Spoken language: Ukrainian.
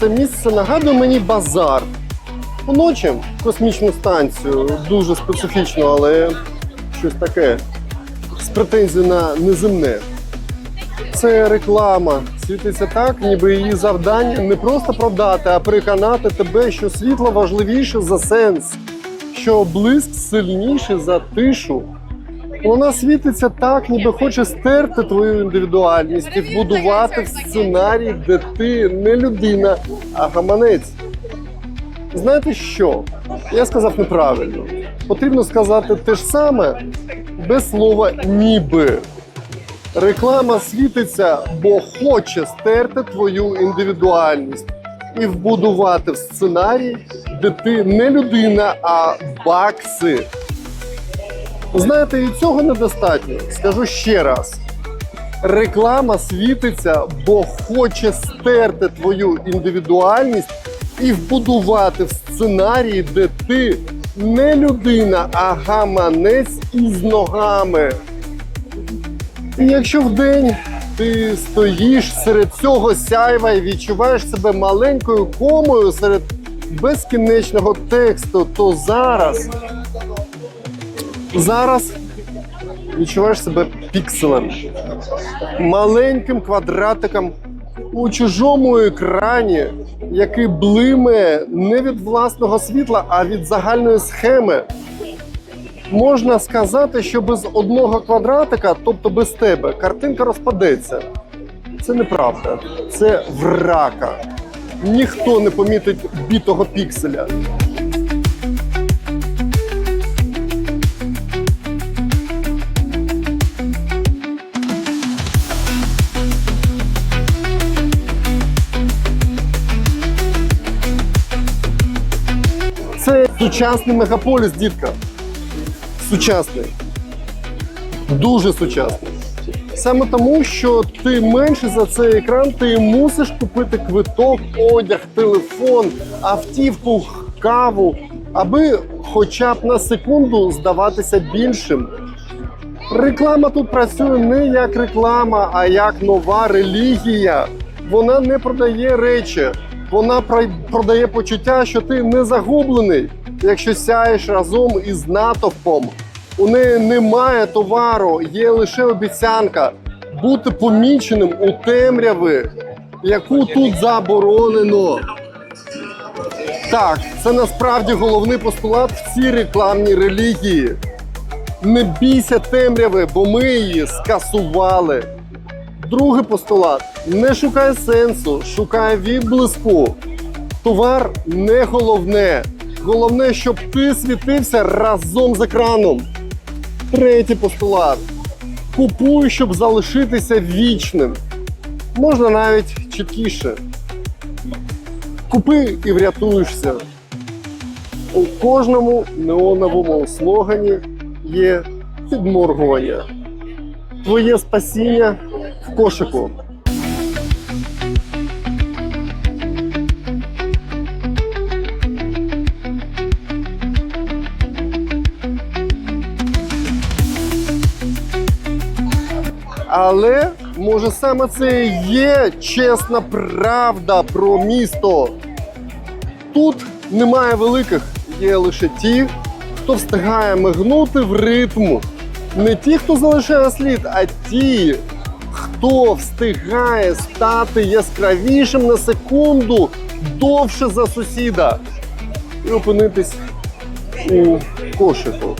це місце нагадує мені базар. Поночі космічну станцію, дуже специфічно, але щось таке з претензією на неземне. Це реклама. Світиться так, ніби її завдання не просто продати, а переконати тебе, що світло важливіше за сенс, що блиск сильніший за тишу. Вона світиться так, ніби хоче стерти твою індивідуальність і вбудувати в сценарій, де ти не людина, а гаманець. Знаєте що? Я сказав неправильно. Потрібно сказати те ж саме без слова ніби. Реклама світиться, бо хоче стерти твою індивідуальність і вбудувати в сценарій, де ти не людина, а бакси. Знаєте, і цього недостатньо. Скажу ще раз. Реклама світиться, бо хоче стерти твою індивідуальність і вбудувати в сценарії, де ти не людина, а гаманець із ногами. І якщо вдень ти стоїш серед цього сяйва і відчуваєш себе маленькою комою серед безкінечного тексту, то зараз, зараз відчуваєш себе пікселем, маленьким квадратиком у чужому екрані, який блиме не від власного світла, а від загальної схеми. Можна сказати, що без одного квадратика, тобто без тебе, картинка розпадеться. Це неправда, це врака. Ніхто не помітить бітого пікселя. Сучасний мегаполіс, дітка. Сучасний. Дуже сучасний. Саме тому, що ти менше за цей екран, ти мусиш купити квиток, одяг, телефон, автівку, каву, аби хоча б на секунду здаватися більшим. Реклама тут працює не як реклама, а як нова релігія. Вона не продає речі, вона продає почуття, що ти не загублений, якщо сяєш разом із натовпом. У неї немає товару, є лише обіцянка бути поміченим у темряви, яку тут заборонено. Так, це насправді головний постулат в цій рекламній релігії. Не бійся темряви, бо ми її скасували. Другий постулат: не шукай сенсу, шукай відблиску. Товар не головне. Головне, щоб ти світився разом з екраном. Третій постулат: купуй, щоб залишитися вічним. Можна навіть чіткіше. Купи і врятуєшся. У кожному неоновому слогані є підморгування. Твоє спасіння в кошику. Але може саме це є чесна правда про місто. Тут немає великих, є лише ті, хто встигає мигнути в ритму. Не ті, хто залишає слід, а ті, хто встигає стати яскравішим на секунду довше за сусіда і опинитись у кошику.